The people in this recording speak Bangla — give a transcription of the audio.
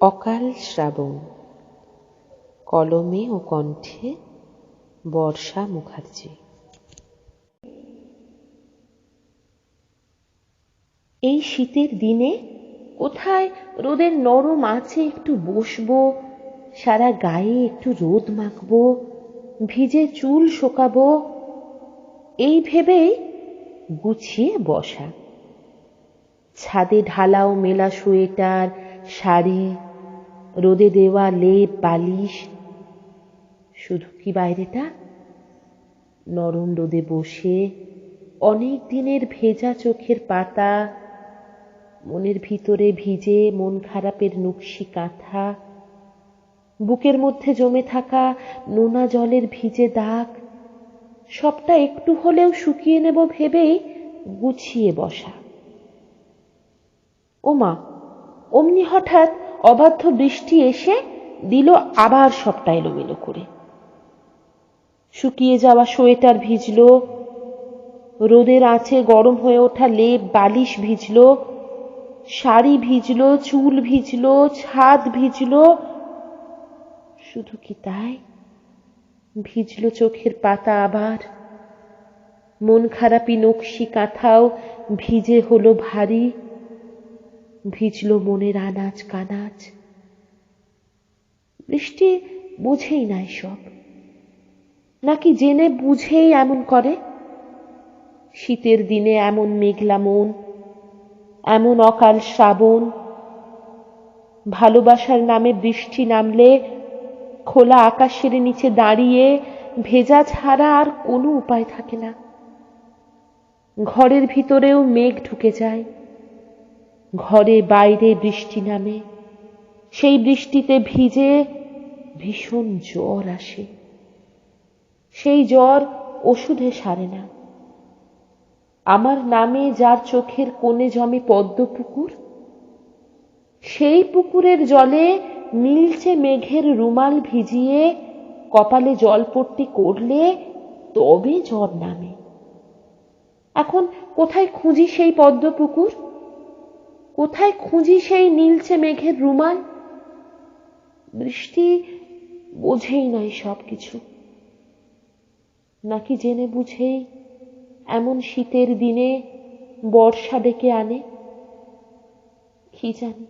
অকাল শ্রাবণ। কলমে ও কণ্ঠে বর্ষা মুখার্জি। এই শীতের দিনে কোথায় রোদের নরম আছে একটু বসবো, সারা গায়ে একটু রোদ মাখবো, ভিজে চুল শোকাবো, এই ভেবেই গুছিয়ে বসা। ছাদে ঢালাও মেলা সোয়েটার, শাড়ি রোদে দেওয়া লেপ বালিশ শুধু কি বাইরেটা নরম রোদে বসে অনেক দিনের ভেজা চোখের পাতা, মনের ভিতরে ভিজে মন খারাপের নকশি কাঁথা, বুকের মধ্যে জমে থাকা নোনা জলের ভিজে দাগ, সবটা একটু হলেও শুকিয়ে নেব ভেবেই গুছিয়ে বসা। ওমা, অমনি হঠাৎ অবাধ্য বৃষ্টি এসে দিল আবার সবটা এলোমেলো করে। শুকিয়ে যাওয়া সোয়েটার ভিজল, রোদের আঁচে গরম হয়ে ওঠা লেপ বালিশ ভিজল, শাড়ি ভিজল, চুল ভিজল, ছাদ ভিজল, শুধু কি তাই? ভিজল চোখের পাতা আবার, মন খারাপি নকশি কাঁথাও ভিজে হলো ভারী। ভিজল মনের আনাজ কানাজ। বৃষ্টি বুঝেই নাই সব। নাকি জেনে বুঝেই এমন করে? শীতের দিনে এমন মেঘলা মন, এমন অকাল শ্রাবণ। ভালোবাসার নামে বৃষ্টি নামলে খোলা আকাশের নিচে দাঁড়িয়ে ভেজা ছাড়া আর কোনো উপায় থাকে না। ঘরের ভিতরেও মেঘ ঢুকে যায়। ঘরে বাইরে বৃষ্টি নামে, সেই বৃষ্টিতে ভিজে ভীষণ জ্বর আসে। সেই জ্বর ওষুধে সারে না। আমার নামে যার চোখের কোণে জমে পদ্ম পুকুর, সেই পুকুরের জলে নীলচে মেঘের রুমাল ভিজিয়ে, কপালে জলপট্টি করলে তবে জ্বর নামে। এখন কোথায় খুঁজি সেই পদ্ম পুকুর? কোথায় খুঁজি সেই নীলচে মেঘের রুমাল? বৃষ্টি বোঝেই নাই সব কিছু নাকি জেনে বুঝেই এমন শীতের দিনে বর্ষা ডেকে আনে? কি জানি।